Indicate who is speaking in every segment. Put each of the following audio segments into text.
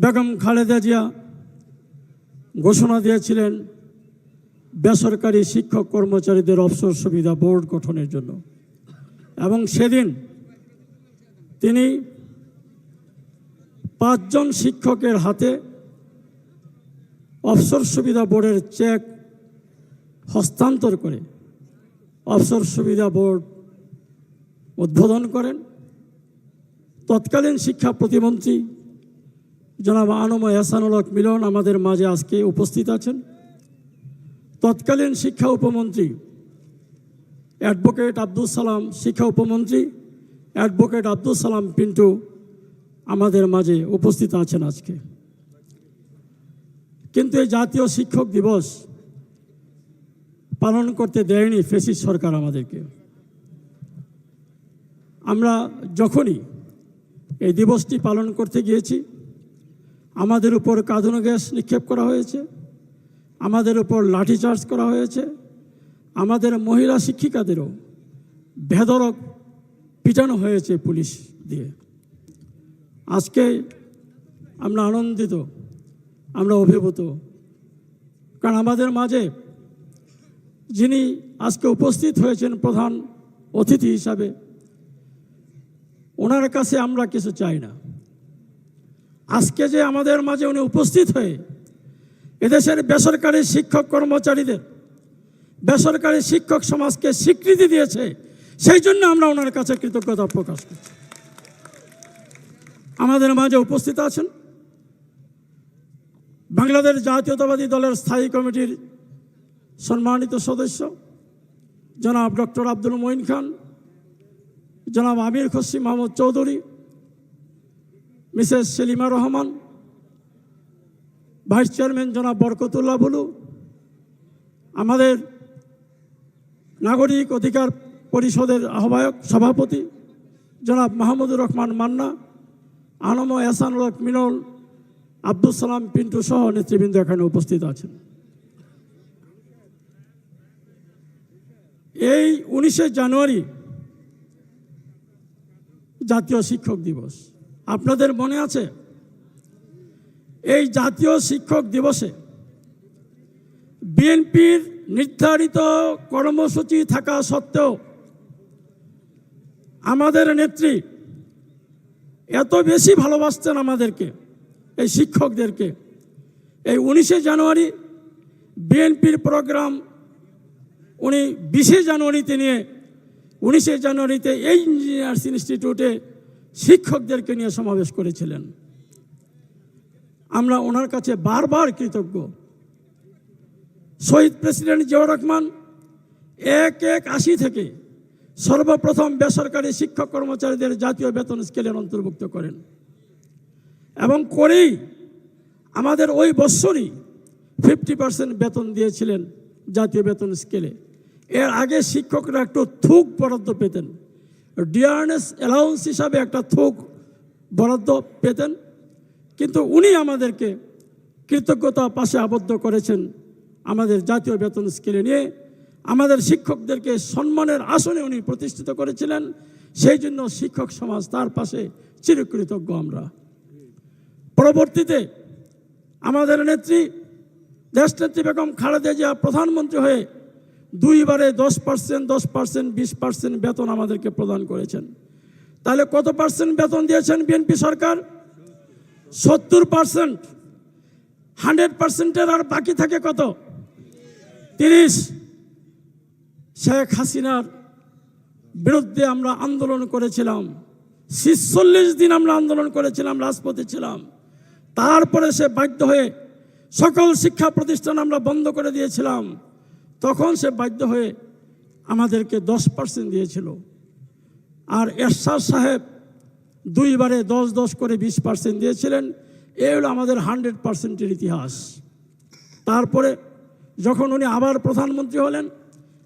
Speaker 1: বেগম খালেদা জিয়া ঘোষণা দিয়েছিলেন, বেসরকারি শিক্ষক কর্মচারীদের অবসর সুবিধা বোর্ড গঠনের জন্য। এবং সেদিন তিনি পাঁচজন শিক্ষকের হাতে অবসর সুবিধা বোর্ডের চেক হস্তান্তর করে অবসর সুবিধা বোর্ড উদ্বোধন করেন। তৎকালীন শিক্ষা প্রতিমন্ত্রী জনাব আনময় এহসানুল হক মিলন আমাদের মাঝে আজকে উপস্থিত আছেন। তৎকালীন শিক্ষা উপমন্ত্রী, অ্যাডভোকেট আব্দুল সালাম শিক্ষা উপমন্ত্রী, অ্যাডভোকেট আব্দুল সালাম পিন্টু আমাদের মাঝে উপস্থিত আছেন আজকে। কিন্তু এই জাতীয় শিক্ষক দিবস পালন করতে দেয়নি ফেসিস সরকার আমাদেরকে। আমরা যখনই এই দিবসটি পালন করতে গিয়েছি আমাদের উপর কাঁদনো গ্যাস নিক্ষেপ করা হয়েছে। আমাদের উপর লাঠিচার্জ করা হয়েছে। আমাদের মহিলা শিক্ষিকাদেরও ভেদরক পিটানো হয়েছে পুলিশ দিয়ে। আজকে আমরা আনন্দিত, আমরা অভিভূত। কারণ আমাদের মাঝে যিনি আজকে উপস্থিত হয়েছেন প্রধান অতিথি হিসাবে, ওনার কাছে আমরা কিছু চাই না। আজকে যে আমাদের মাঝে উনি উপস্থিত হয়ে এদেশের বেসরকারি শিক্ষক কর্মচারীদের, বেসরকারি শিক্ষক সমাজকে স্বীকৃতি দিয়েছে, সেই জন্য আমরা ওনার কাছে কৃতজ্ঞতা প্রকাশ করছি। আমাদের মাঝে উপস্থিত আছেন বাংলাদেশ জাতীয়তাবাদী দলের স্থায়ী কমিটির সম্মানিত সদস্য, জনাব ডক্টর আব্দুল মঈন খান, জনাব Amir খসি Mahmud Chowdhury Mrs Selima Rahman, vice chairman জনাব বরকতুল্লাহ বুলু, আমাদের নাগরিক অধিকার পরিষদের আহ্বায়ক সভাপতি জনাব মাহমুদুর রহমান মান্না, আনম এহসানুল হক মিনল আব্দুল সালাম পিন্টু সহ নেতৃবৃন্দ এখানে উপস্থিত আছেন। এই উনিশে জানুয়ারি জাতীয় শিক্ষক দিবস। আপনাদের মনে আছে? এই জাতীয় শিক্ষক দিবসে বিএনপির নির্ধারিত কর্মসূচি থাকা সত্ত্বেও আমাদের নেত্রী এত বেশি ভালোবাসতেন আমাদেরকে, এই শিক্ষকদেরকে। এই উনিশে জানুয়ারি বিএনপির প্রোগ্রাম, উনি বিশে জানুয়ারিতে নিয়ে, উনিশে জানুয়ারিতে এই ইঞ্জিনিয়ার্স ইনস্টিটিউটে শিক্ষকদেরকে নিয়ে সমাবেশ করেছিলেন। আমরা ওনার কাছে বারবার কৃতজ্ঞ। শহীদ প্রেসিডেন্ট জিয়াউর রহমান এক এক আশি থেকে সর্বপ্রথম বেসরকারি শিক্ষক কর্মচারীদের জাতীয় বেতন স্কেলের অন্তর্ভুক্ত করেন। এবং করেই আমাদের ওই বৎসরই ফিফটি পার্সেন্ট বেতন দিয়েছিলেন জাতীয় বেতন স্কেলে। এর আগে শিক্ষকরা একটু থুক বরাদ্দ পেতেন। ডিয়ারনেস অ্যালাউন্স হিসাবে একটা থোক বরাদ্দ পেতেন। কিন্তু উনি আমাদেরকে কৃতজ্ঞতা পাশে আবদ্ধ করেছেন আমাদের জাতীয় বেতন স্কেলে নিয়ে। আমাদের শিক্ষকদেরকে সম্মানের আসনে উনি প্রতিষ্ঠিত করেছিলেন। সেই জন্য শিক্ষক সমাজ তার পাশে চিরকৃতজ্ঞ আমরা। পরবর্তীতে আমাদের নেত্রী দেশনেত্রী বেগম খালেদা জিয়া প্রধানমন্ত্রী হয়ে দুইবারে দশ পার্সেন্ট দশ পার্সেন্ট বিশ পার্সেন্ট বেতন আমাদেরকে প্রদান করেছেন। তাহলে কত পার্সেন্ট বেতন দিয়েছেন বিএনপি সরকার? সত্তর পার্সেন্ট হান্ড্রেড পার্সেন্টের আর বাকি থাকে কত? তিরিশ। শেখ হাসিনার বিরুদ্ধে আমরা আন্দোলন করেছিলাম। ছিচল্লিশ দিন আমরা আন্দোলন করেছিলাম, রাজপথে ছিলাম। তারপরে সে বাধ্য হয়ে সকল শিক্ষা প্রতিষ্ঠান আমরা বন্ধ করে দিয়েছিলাম। তখন সে বাধ্য হয়ে আমাদেরকে দশ পার্সেন্ট দিয়েছিল। আর এরশাদ সাহেব দুইবারে দশ দশ করে বিশ পার্সেন্ট দিয়েছিলেন। এ হলো আমাদের হান্ড্রেড পার্সেন্টের ইতিহাস। তারপরে যখন উনি আবার প্রধানমন্ত্রী হলেন,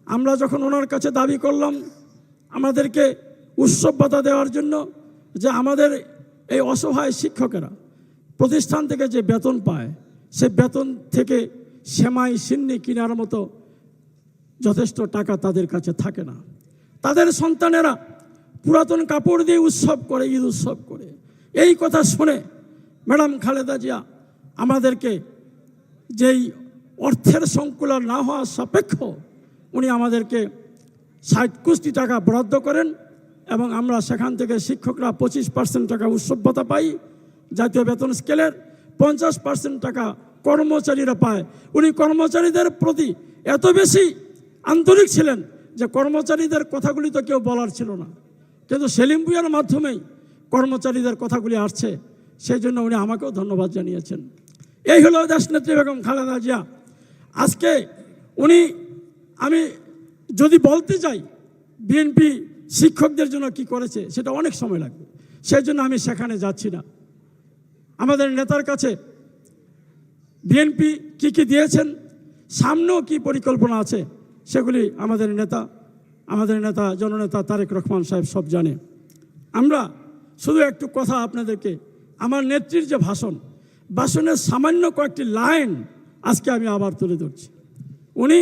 Speaker 1: আমরা যখন ওনার কাছে দাবি করলাম আমাদেরকে উৎসব দেওয়ার জন্য যে আমাদের এই অসহায় শিক্ষকেরা প্রতিষ্ঠান থেকে যে বেতন পায়, সে বেতন থেকে সেমাই, সিন্নি কেনার মতো যথেষ্ট টাকা তাদের কাছে থাকে না। তাদের সন্তানেরা পুরাতন কাপড় দিয়ে উৎসব করে, ঈদ উৎসব করে। এই কথা শুনে ম্যাডাম খালেদা জিয়া আমাদেরকে যেই অর্থের সংকুলন না হওয়া সাপেক্ষ উনি আমাদেরকে ষাট কোটি টাকা বরাদ্দ করেন এবং আমরা সেখান থেকে শিক্ষকরা পঁচিশ পার্সেন্ট টাকা উৎসবতা পাই, জাতীয় বেতন স্কেলের পঞ্চাশ পার্সেন্ট টাকা কর্মচারীরা পায়। উনি কর্মচারীদের প্রতি এত বেশি আন্তরিক ছিলেন যে কর্মচারীদের কথাগুলি তো কেউ বলার ছিল না। কিন্তু সেলিম ভুইয়ার মাধ্যমেই কর্মচারীদের কথাগুলি আসছে, সেই জন্য উনি আমাকেও ধন্যবাদ জানিয়েছেন। এই হলো দেশনেত্রী বেগম খালেদা জিয়া। আজকে উনি, আমি যদি বলতে চাই বিএনপি শিক্ষকদের জন্য কি করেছে, সেটা অনেক সময় লাগবে। সেই জন্য আমি সেখানে যাচ্ছি না। আমাদের নেতার কাছে বিএনপি কি কি দিয়েছেন, সামনেও কি পরিকল্পনা আছে সেগুলি আমাদের নেতা আমাদের নেতা, জননেতা তারেক রহমান সাহেব সব জানে। আমরা শুধু একটু কথা আপনাদেরকে, আমার নেত্রীর যে ভাষণ, ভাষণের সামান্য কয়েকটি লাইন আজকে আমি আবার তুলে ধরছি। উনি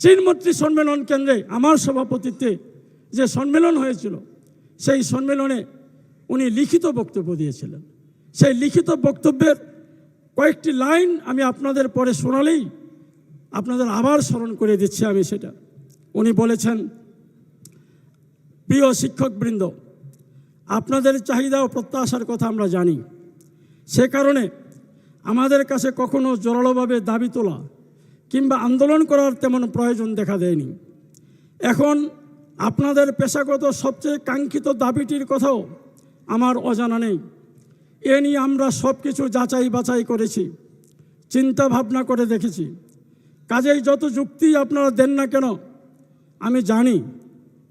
Speaker 1: চীনমন্ত্রী সম্মেলন কেন্দ্রে আমার সভাপতিত্বে যে সম্মেলন হয়েছিল, সেই সম্মেলনে উনি লিখিত বক্তব্য দিয়েছিলেন। সেই লিখিত বক্তব্যের কয়েকটি লাইন আমি আপনাদের পরে শোনালেই আপনাদের আবার স্মরণ করে দিচ্ছি আমি সেটা। উনি বলেছেন, প্রিয় শিক্ষকবৃন্দ, আপনাদের চাহিদা ও প্রত্যাশার কথা আমরা জানি। সে কারণে আমাদের কাছে কখনো জোরালোভাবে দাবি তোলা কিংবা আন্দোলন করার তেমন প্রয়োজন দেখা দেয়নি। এখন আপনাদের পেশাগত সবচেয়ে কাঙ্ক্ষিত দাবিটির কথাও আমার অজানা নেই। এ নিয়ে আমরা সব কিছু যাচাই বাছাই করেছি চিন্তা ভাবনা করে দেখেছি। কাজেই যত যুক্তি আপনারা দেন না কেন, আমি জানি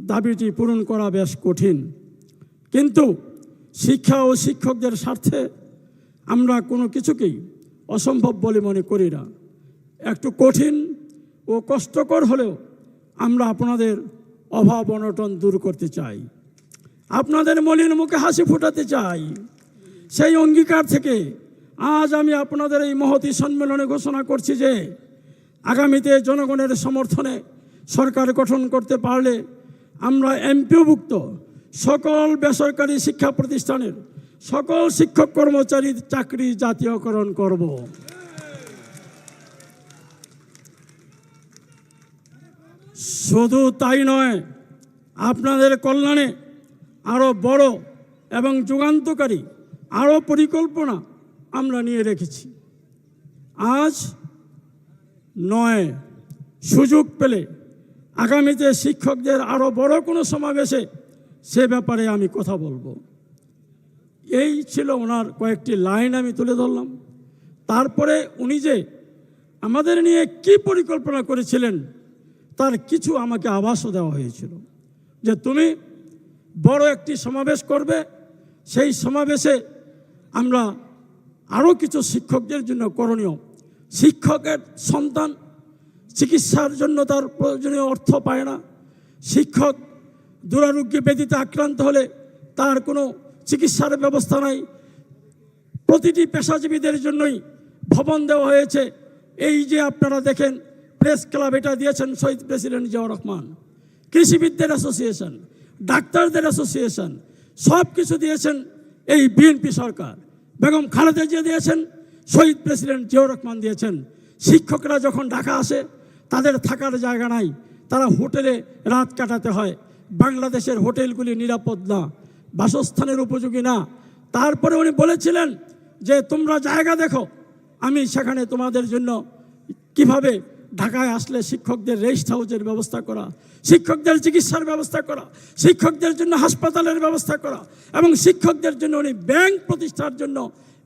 Speaker 1: দাবিটি পূরণ করা বেশ কঠিন। কিন্তু শিক্ষা ও শিক্ষকদের স্বার্থে আমরা কোনো কিছুকেই অসম্ভব বলে মনে করি না। একটু কঠিন ও কষ্টকর হলেও আমরা আপনাদের অভাব অনটন দূর করতে চাই। আপনাদের মলিন মুখে হাসি ফোটাতে চাই। সেই অঙ্গীকার থেকে আজ আমি আপনাদের এই মহতি সম্মেলনে ঘোষণা করছি যে আগামীতে জনগণের সমর্থনে সরকার গঠন করতে পারলে আমরা এমপিওভুক্ত সকল বেসরকারি শিক্ষা প্রতিষ্ঠানের সকল শিক্ষক কর্মচারীর চাকরি জাতীয়করণ করব। শুধু তাই নয়, আপনাদের কল্যাণে আরও বড় এবং যুগান্তকারী আরও পরিকল্পনা আমরা নিয়ে রেখেছি। আজ নয়, সুযোগ পেলে আগামীতে শিক্ষকদের আরও বড় কোনো সমাবেশে সে ব্যাপারে আমি কথা বলব। এই ছিল ওনার কয়েকটি লাইন আমি তুলে ধরলাম। তারপরে উনি যে আমাদের নিয়ে কি পরিকল্পনা করেছিলেন, তার কিছু আমাকে আভাসও দেওয়া হয়েছিল যে তুমি বড় একটি সমাবেশ করবে, সেই সমাবেশে আমরা আরও কিছু শিক্ষকদের জন্য করণীয় শিক্ষকের সন্তান চিকিৎসার জন্য তার প্রয়োজনীয় অর্থ পায় না। শিক্ষক দুরারোগ্য ব্যাধিতে আক্রান্ত হলে তার কোনো চিকিৎসার ব্যবস্থা নাই। প্রতিটি পেশাজীবীদের জন্যই ভবন দেওয়া হয়েছে। এই যে আপনারা দেখেন, প্রেস ক্লাব এটা দিয়েছেন শহীদ প্রেসিডেন্ট জিয়াউর রহমান। কৃষিবিদদের অ্যাসোসিয়েশন, ডাক্তারদের অ্যাসোসিয়েশন সব কিছু দিয়েছেন এই বিএনপি সরকার। বেগম খালেদা জিয়া দিয়েছেন শহীদ প্রেসিডেন্ট জিয়াউর রহমান দিয়েছেন। শিক্ষকরা যখন ঢাকা আসে, তাদের থাকার জায়গা নাই। তারা হোটেলে রাত কাটাতে হয়। বাংলাদেশের হোটেলগুলি নিরাপদ না, বাসস্থানের উপযোগী না। তারপরে উনি বলেছিলেন যে, তোমরা জায়গা দেখো, আমি সেখানে তোমাদের জন্য কীভাবে ঢাকায় আসলে শিক্ষকদের রেস্ট হাউসের ব্যবস্থা করা, শিক্ষকদের চিকিৎসার ব্যবস্থা করা, শিক্ষকদের জন্য হাসপাতালের ব্যবস্থা করা এবং শিক্ষকদের জন্য উনি ব্যাংক প্রতিষ্ঠার জন্য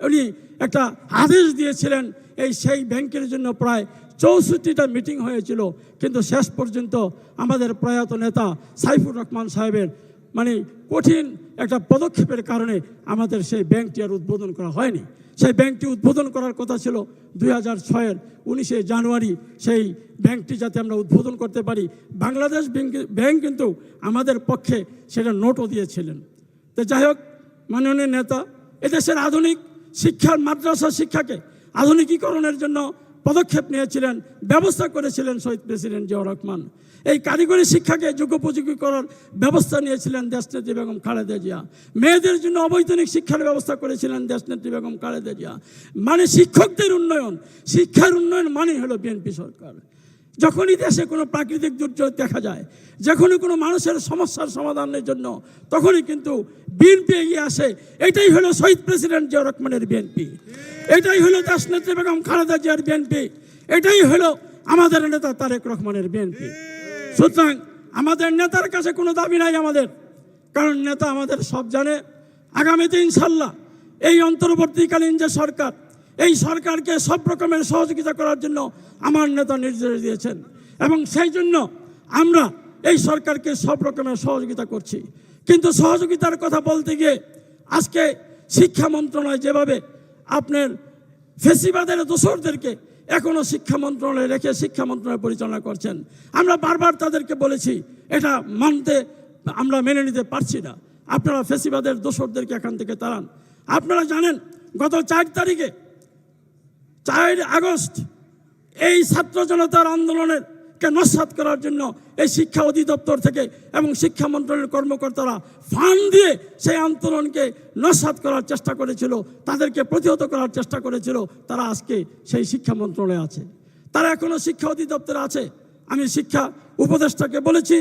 Speaker 1: উনি একটা আদেশ দিয়েছিলেন, এই সেই ব্যাংকের জন্য প্রায় চৌষট্টিটা মিটিং হয়েছিল। কিন্তু শেষ পর্যন্ত আমাদের প্রয়াত নেতা সাইফুর রহমান সাহেবের মানে কঠিন একটা পদক্ষেপের কারণে আমাদের সেই ব্যাংকটি আর উদ্বোধন করা হয়নি। সেই ব্যাংকটি উদ্বোধন করার কথা ছিল দুই হাজার ছয়ের উনিশে জানুয়ারি। সেই ব্যাংকটি যাতে আমরা উদ্বোধন করতে পারি, বাংলাদেশ ব্যাংক কিন্তু আমাদের পক্ষে সেটা নোটও দিয়েছিলেন। তো যাই হোক, মাননীয় নেতা, এদেশের আধুনিক শিক্ষার মাদ্রাসা শিক্ষাকে আধুনিকীকরণের জন্য পদক্ষেপ নিয়েছিলেন, ব্যবস্থা করেছিলেন শহীদ প্রেসিডেন্ট জিয়াউর রহমান। এই কারিগরি শিক্ষাকে যুগোপযোগী করার ব্যবস্থা নিয়েছিলেন দেশনেত্রী বেগম খালেদা জিয়া। মেয়েদের জন্য অবৈতনিক শিক্ষার ব্যবস্থা করেছিলেন দেশনেত্রী বেগম খালেদা জিয়া। মানে শিক্ষকদের উন্নয়ন, শিক্ষার উন্নয়ন মানে হলো বিএনপি সরকার। যখনই দেশে কোনো প্রাকৃতিক দুর্যোগ দেখা যায়, যখনই কোনো মানুষের সমস্যার সমাধানের জন্য, তখনই কিন্তু বিএনপি এগিয়ে আসে। এটাই হলো শহীদ প্রেসিডেন্ট জিয়া রহমানের বিএনপি এটাই হলো দেশনেত্রী বেগম খালেদা জিয়ার বিএনপি এটাই হলো আমাদের নেতা তারেক রহমানের বিএনপি সুতরাং আমাদের নেতার কাছে কোনো দাবি নাই আমাদের। কারণ নেতা আমাদের সব জানে। আগামীতে ইনশাল্লাহ এই অন্তর্বর্তীকালীন যে সরকার এই সরকারকে সব রকমের সহযোগিতা করার জন্য আমার নেতা নির্দেশ দিয়েছেন। এবং সেই জন্য আমরা এই সরকারকে সব রকমের সহযোগিতা করছি। কিন্তু সহযোগিতার কথা বলতে গিয়ে আজকে শিক্ষা মন্ত্রণালয় যেভাবে আপনার ফেসিবাদের দোসরদেরকে এখনও শিক্ষা মন্ত্রণালয়ে রেখে শিক্ষা মন্ত্রণালয় পরিচালনা করছেন, আমরা বারবার তাদেরকে বলেছি, এটা মানতে আমরা মেনে নিতে পারছি না। আপনারা ফেসিবাদের দোসরদেরকে এখান থেকে তাড়ান। আপনারা জানেন, গত চার তারিখে চার আগস্ট এই ছাত্র জনতার আন্দোলনের কে নস্বাত করার জন্য এই শিক্ষা অধিদপ্তর থেকে এবং শিক্ষা মন্ত্রণালয়ের কর্মকর্তারা ফান্ড দিয়ে সেই আন্দোলনকে নস্বাত করার চেষ্টা করেছিল, তাদেরকে প্রতিহত করার চেষ্টা করেছিল, তারা আজকে সেই শিক্ষা মন্ত্রণালয়ে আছে। তারা এখনও শিক্ষা অধিদপ্তরে আছে। আমি শিক্ষা উপদেষ্টাকে বলেছি,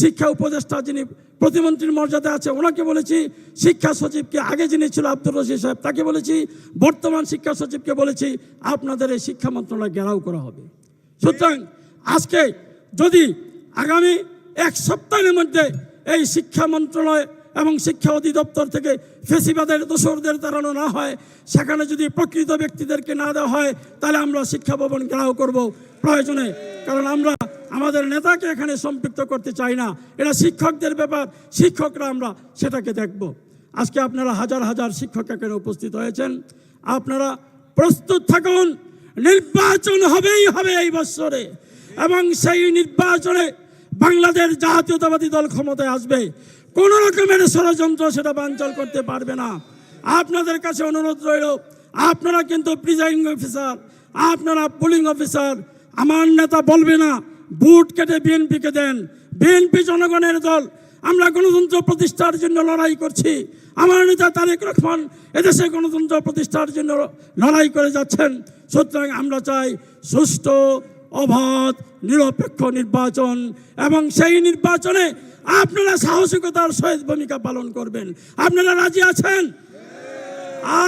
Speaker 1: শিক্ষা উপদেষ্টা যিনি প্রতিমন্ত্রীর মর্যাদা আছে, ওনাকে বলেছি, শিক্ষা সচিবকে আগে যিনি ছিল আব্দুর রশিদ সাহেব, তাকে বলেছি, বর্তমান শিক্ষা সচিবকে বলেছি, আপনাদের এই শিক্ষা মন্ত্রণালয় ঘেরাও করা হবে। সুতরাং আজকে যদি আগামী এক সপ্তাহের মধ্যে এই শিক্ষা মন্ত্রণালয় এবং শিক্ষা অধিদপ্তর থেকে ফেসিবাদের দোসরদের তাড়ানো না হয়, সেখানে যদি প্রকৃত ব্যক্তিদেরকে না দেওয়া হয়, তাহলে আমরা শিক্ষা ভবন ঘেরাও করব প্রয়োজনে, কারণ আমরা আমাদের নেতাকে এখানে সম্পৃক্ত করতে চাই না। এটা শিক্ষকদের ব্যাপার, শিক্ষকরা আমরা সেটাকে দেখব। আজকে আপনারা হাজার হাজার শিক্ষক এখানে উপস্থিত হয়েছেন। আপনারা প্রস্তুত থাকুন, নির্বাচন হবেই হবে এই বছরে। এবং সেই নির্বাচনে বাংলাদেশ জাতীয়তাবাদী দল ক্ষমতায় আসবে। কোনো রকমের ষড়যন্ত্র সেটা বাঞ্চল করতে পারবে না। আপনাদের কাছে অনুরোধ রইল, আপনারা কিন্তু প্রিজাইডিং অফিসার, আপনারা পুলিং অফিসার, আমার নেতা বলবে না। বুট কেটে বিএনপিকে দেন। বিএনপি জনগণের দল। আমরা গণতন্ত্র প্রতিষ্ঠার জন্য লড়াই করছি। আমার নেতা তারেক রহমান এদেশে গণতন্ত্র প্রতিষ্ঠার জন্য লড়াই করে যাচ্ছেন। সুতরাং আমরা চাই সুষ্ঠু, অবাধ, নিরপেক্ষ নির্বাচন এবং সেই নির্বাচনে আপনারা সাহসিকতার সহিত ভূমিকা পালন করবেন। আপনারা রাজি আছেন?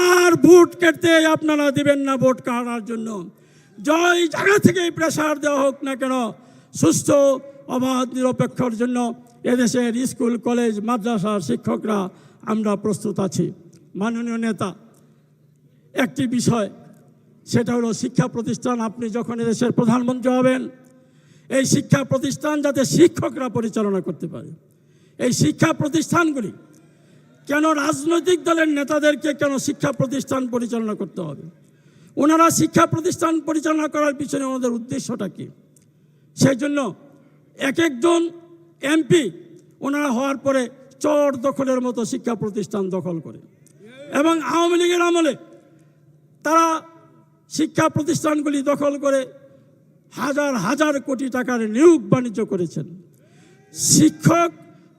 Speaker 1: আর ভোট কেটে আপনারা দিবেন না ভোট কাটার জন্য। জয় জায়গা থেকে প্রেশার দেওয়া হোক না কেন সুস্থ, অবাধ, নিরপেক্ষর জন্য এদেশের স্কুল, কলেজ, মাদ্রাসার শিক্ষকরা আমরা প্রস্তুত আছি। মাননীয় নেতা, একটি বিষয়, সেটা হলো শিক্ষা প্রতিষ্ঠান। আপনি যখন এদেশের প্রধানমন্ত্রী হবেন, এই শিক্ষা প্রতিষ্ঠান যাতে শিক্ষকরা পরিচালনা করতে পারে। এই শিক্ষা প্রতিষ্ঠানগুলি কেন রাজনৈতিক দলের নেতাদেরকে কেন শিক্ষা প্রতিষ্ঠান পরিচালনা করতে হবে? ওনারা শিক্ষা প্রতিষ্ঠান পরিচালনা করার পিছনে ওনাদের উদ্দেশ্যটা কি? সেই জন্য এক একজন এমপি ওনারা হওয়ার পরে চর দখলের মতো শিক্ষা প্রতিষ্ঠান দখল করে। এবং আওয়ামী লীগের আমলে তারা শিক্ষা প্রতিষ্ঠানগুলি দখল করে হাজার হাজার কোটি টাকার নিয়োগ বাণিজ্য করেছেন। শিক্ষক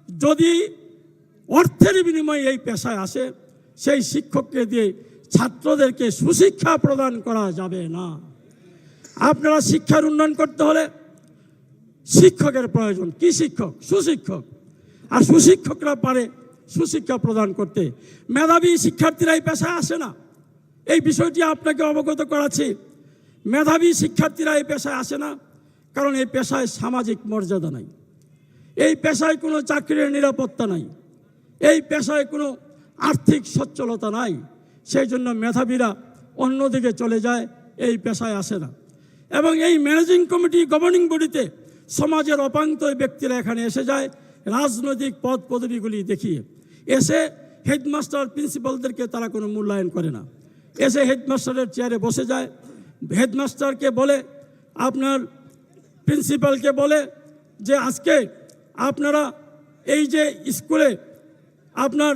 Speaker 1: যদি অর্থের বিনিময়ে এই পেশায় আসে, সেই শিক্ষককে দিয়ে ছাত্রদেরকে সুশিক্ষা প্রদান করা যাবে না। আপনারা শিক্ষার উন্নয়ন করতে হলে শিক্ষকের প্রয়োজন। কি শিক্ষক? সুশিক্ষক। আর সুশিক্ষকরা পারে সুশিক্ষা প্রদান করতে। মেধাবী শিক্ষার্থীরা এই পেশায় আসে না। এই বিষয়টি আপনাকে অবগত করাচ্ছি। মেধাবী শিক্ষার্থীরা এই পেশায় আসে না, কারণ এই পেশায় সামাজিক মর্যাদা নাই। এই পেশায় কোনো চাকরির নিরাপত্তা নাই। এই পেশায় কোনো আর্থিক সচ্ছলতা নাই। সেই জন্য মেধাবীরা অন্যদিকে চলে যায়, এই পেশায় আসে না। এবং এই ম্যানেজিং কমিটি, গভর্নিং বডিতে সমাজের অপান্ত ব্যক্তিরা এখানে এসে যায়, রাজনৈতিক পদ পদবিগুলি দেখিয়ে। এসে হেডমাস্টার প্রিন্সিপালদেরকে তারা কোনো মূল্যায়ন করে না। এসে হেডমাস্টারের চেয়ারে বসে যায়। হেডমাস্টারকে বলে, আপনার প্রিন্সিপালকে বলে যে, আজকে আপনারা এই যে স্কুলে আপনার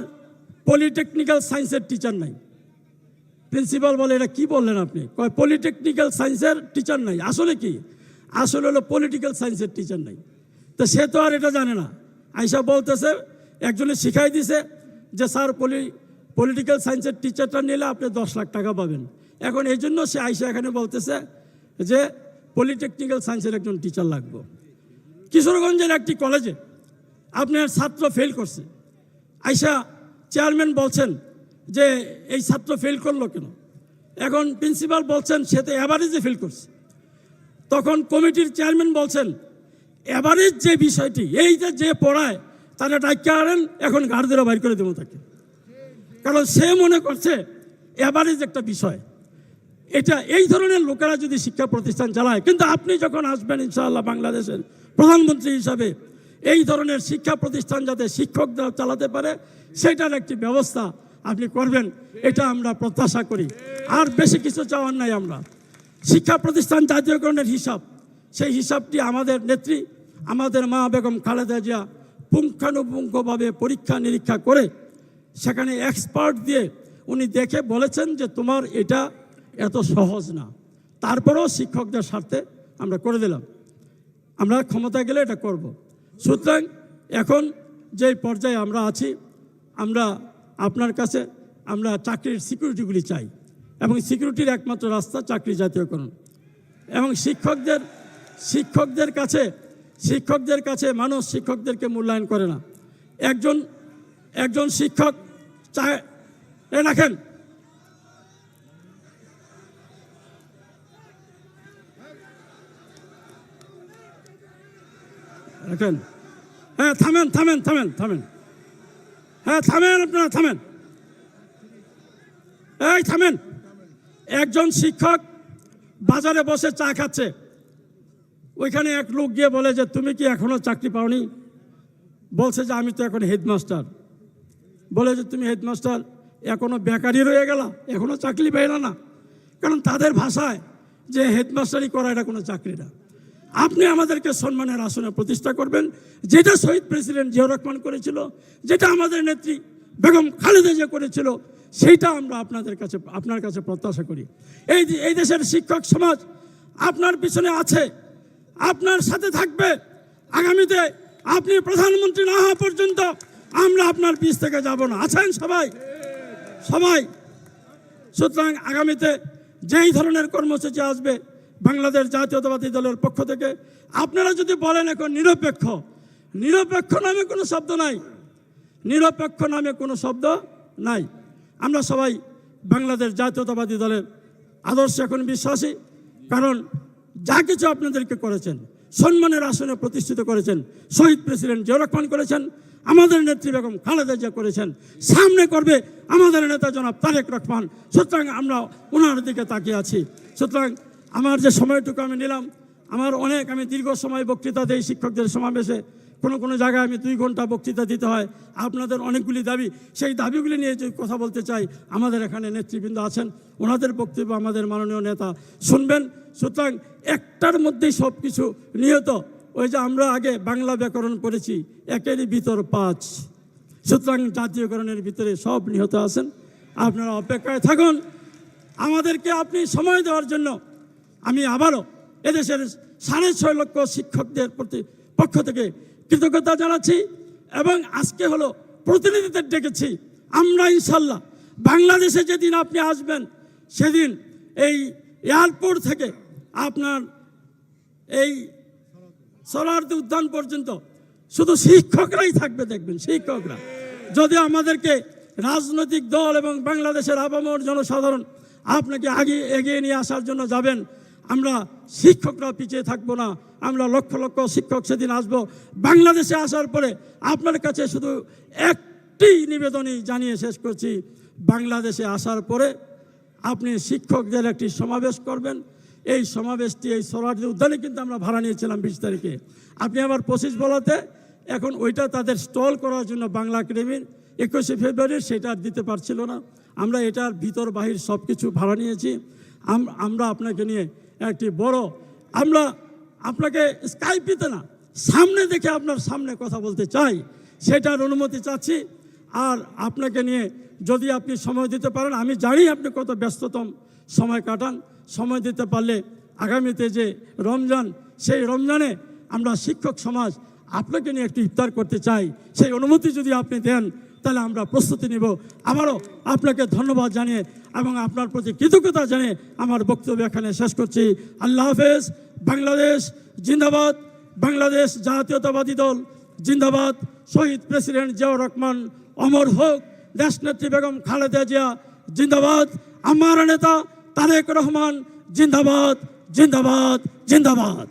Speaker 1: পলিটেকনিক্যাল সায়েন্সের টিচার নাই। প্রিন্সিপাল বলে, এটা কি বললেন আপনি? কয়, পলিটেকনিক্যাল সায়েন্সের টিচার নাই। আসলে কি? আসলে হলো পলিটিক্যাল সায়েন্সের টিচার নাই। তো সে তো আর এটা জানে না। আইসা বলতেছে, একজনে শিখাই দিছে যে, স্যার, পলি পলিটিক্যাল সায়েন্সের টিচারটা নিলে আপনি দশ লাখ টাকা পাবেন। এখন এই জন্য সে আইসা এখানে বলতেছে যে পলিটেকনিক্যাল সায়েন্সের একজন টিচার লাগবে। কিশোরগঞ্জের একটি কলেজে আপনার ছাত্র ফেল করছে। আইসা চেয়ারম্যান বলছেন যে, এই ছাত্র ফেল করল কেন? এখন প্রিন্সিপাল বলছেন, সে তো অ্যাভারেজে ফেল করছে। তখন কমিটির চেয়ারম্যান বলছেন এভারেজ যে বিষয়টি এইটা যে পড়ায়, তারা ডাক্তার আনেন এখন গার্ডদেরও বাইর করে দেবো তাকে। কারণ সে মনে করছে অ্যাভারেজ একটা বিষয়, এটা এই ধরনের লোকেরা যদি শিক্ষা প্রতিষ্ঠান চালায়, কিন্তু আপনি যখন আসবেন ইনশাআল্লাহ বাংলাদেশের প্রধানমন্ত্রী হিসাবে, এই ধরনের শিক্ষা প্রতিষ্ঠান যাতে শিক্ষকরা চালাতে পারে, সেটার একটি ব্যবস্থা আপনি করবেন, এটা আমরা প্রত্যাশা করি। আর বেশি কিছু চাওয়ার নাই আমরা। শিক্ষা প্রতিষ্ঠান জাতীয়করণের হিসাব। সেই হিসাবটি আমাদের নেত্রী, আমাদের মা বেগম খালেদা জিয়া পুঙ্খানুপুঙ্খভাবে পরীক্ষা নিরীক্ষা করে সেখানে এক্সপার্ট দিয়ে উনি দেখে বলেছেন যে তোমার এটা এত সহজ না। তারপরেও শিক্ষকদের স্বার্থে আমরা করে দিলাম। আমরা ক্ষমতা গেলে এটা করব। সুতরাং এখন যে পর্যায়ে আমরা আছি, আমরা আপনার কাছে আমরা চাকরির সিকিউরিটিগুলি চাই। এবং সিকিউরিটির একমাত্র রাস্তা চাকরি জাতীয়করণ। এবং শিক্ষকদের শিক্ষকদের কাছে শিক্ষকদের কাছে মানুষ শিক্ষকদেরকে মূল্যায়ন করে না। একজন একজন শিক্ষক চায় রাখেন। রাখেন। হ্যাঁ থামেন থামেন থামেন থামেন। হ্যাঁ থামেন আপনারা, থামেন। এই, থামেন। একজন শিক্ষক বাজারে বসে চা খাচ্ছে। ওইখানে এক লোক গিয়ে বলে যে, তুমি কি এখনও চাকরি পাওনি? বলছে যে, আমি তো এখন হেডমাস্টার। বলে যে, তুমি হেডমাস্টার, এখনও বেকারি রয়ে গেল, এখনও চাকরি পেলে না। কারণ তাদের ভাষায় যে হেডমাস্টারি করা, এটা কোনো চাকরি না। আপনি আমাদেরকে সম্মানের আসনে প্রতিষ্ঠা করবেন, যেটা শহীদ প্রেসিডেন্ট জিয়াউর রহমান করেছিল, যেটা আমাদের নেত্রী বেগম খালেদা জিয়া করেছিল সেইটা আমরা আপনাদের কাছে, আপনার কাছে প্রত্যাশা করি। এই এই দেশের শিক্ষক সমাজ আপনার পিছনে আছে, আপনার সাথে থাকবে। আগামীতে আপনি প্রধানমন্ত্রী না হওয়া পর্যন্ত আমরা আপনার পিছ থেকে যাব না। আছেন সবাই? সবাই? সুতরাং আগামীতে যেই ধরনের কর্মসূচি আসবে বাংলাদেশ জাতীয়তাবাদী দলের পক্ষ থেকে, আপনারা যদি বলেন এখন নিরপেক্ষ নিরপেক্ষ নামে কোনো শব্দ নাই। নিরপেক্ষ নামে কোনো শব্দ নাই। আমরা সবাই বাংলাদেশ জাতীয়তাবাদী দলের আদর্শে এখন বিশ্বাসী, কারণ যা কিছু আপনাদেরকে করেছেন সম্মানের আসনে প্রতিষ্ঠিত করেছেন, শহীদ প্রেসিডেন্ট জিয়া রহমান করেছেন, আমাদের নেত্রী বেগম খালেদা জিয়া করেছেন, সামনে করবে আমাদের নেতা জনাব তারেক রহমান। সুতরাং আমরা ওনার দিকে তাকিয়ে আছি। সুতরাং আমার যে সময়টুকু আমি নিলাম, আমার অনেক, আমি দীর্ঘ সময় বক্তৃতা দেই শিক্ষকদের সমাবেশে। কোনো কোনো জায়গায় আমি দুই ঘণ্টা বক্তৃতা দিতে হয়। আপনাদের অনেকগুলি দাবি, সেই দাবিগুলি নিয়ে যদি কথা বলতে চাই, আমাদের এখানে নেতৃবৃন্দ আছেন, ওনাদের বক্তব্য আমাদের মাননীয় নেতা। শুনবেন, সুতরাং একটার মধ্যেই সব কিছু নিহত। ওই যে আমরা আগে বাংলা ব্যাকরণ করেছি একেরই ভিতর পাঁচ। সুতরাং জাতীয়করণের ভিতরে সব নিহত আছেন। আপনারা অপেক্ষায় থাকুন। আমাদেরকে আপনি সময় দেওয়ার জন্য আমি আবারও এদেশের সাড়ে ছয় লক্ষ শিক্ষকদের প্রতি পক্ষ থেকে কৃতজ্ঞতা জানাচ্ছি এবং আজকে হলো প্রতিনিধিদের ডেকেছি। আমরা ইনশাল্লাহ বাংলাদেশে যেদিন আপনি আসবেন, সেদিন এই এয়ারপোর্ট থেকে আপনার এই সোলারদি উদ্যান পর্যন্ত শুধু শিক্ষকরাই থাকবে দেখবেন, শিক্ষকরা। যদি আমাদেরকে রাজনৈতিক দল এবং বাংলাদেশের আবামর জনসাধারণ আপনাকে আগে এগিয়ে নিয়ে আসার জন্য যাবেন আমরা শিক্ষকরা পিছিয়ে থাকব না, আমরা লক্ষ লক্ষ শিক্ষক সেদিন আসব। বাংলাদেশে আসার পরে আপনার কাছে শুধু একটি নিবেদনই জানিয়ে শেষ করছি। বাংলাদেশে আসার পরে আপনি শিক্ষকদের একটি সমাবেশ করবেন। এই সমাবেশটি, এই সোলারদি উদ্যানে কিন্তু আমরা ভাড়া নিয়েছিলাম বিশ তারিখে। আপনি আবার পঁচিশ বলাতে, এখন ওইটা তাদের স্টল করার জন্য বাংলা একাডেমির একুশে ফেব্রুয়ারি, সেটা দিতে পারছিল না। আমরা এটার ভিতর বাহির সব কিছু ভাড়া নিয়েছি। আমরা আপনাকে নিয়ে একটি বড়, আমরা আপনাকে স্কাইপিতে না, সামনে দেখে আপনার সামনে কথা বলতে চাই, সেটার অনুমতি চাচ্ছি। আর আপনাকে নিয়ে যদি আপনি সময় দিতে পারেন, আমি জানি আপনি কত ব্যস্ততম সময় কাটান। সময় দিতে পারলে আগামীতে যে রমজান, সেই রমজানে আমরা শিক্ষক সমাজ আপনাকে নিয়ে একটু ইফতার করতে চাই। সেই অনুমতি যদি আপনি দেন, তাহলে আমরা প্রস্তুতি নিব। আবারও আপনাকে ধন্যবাদ জানিয়ে এবং আপনার প্রতি কৃতজ্ঞতা জানিয়ে আমার বক্তব্য এখানে শেষ করছি। আল্লাহ হাফেজ, বাংলাদেশ জিন্দাবাদ, বাংলাদেশ জাতীয়তাবাদী দল জিন্দাবাদ। শহীদ প্রেসিডেন্ট জিয়াউর রহমান, অমর হোক, দেশনেত্রী বেগম খালেদা জিয়া জিন্দাবাদ। আমার নেতা তারেক রহমান, জিন্দাবাদ জিন্দাবাদ জিন্দাবাদ।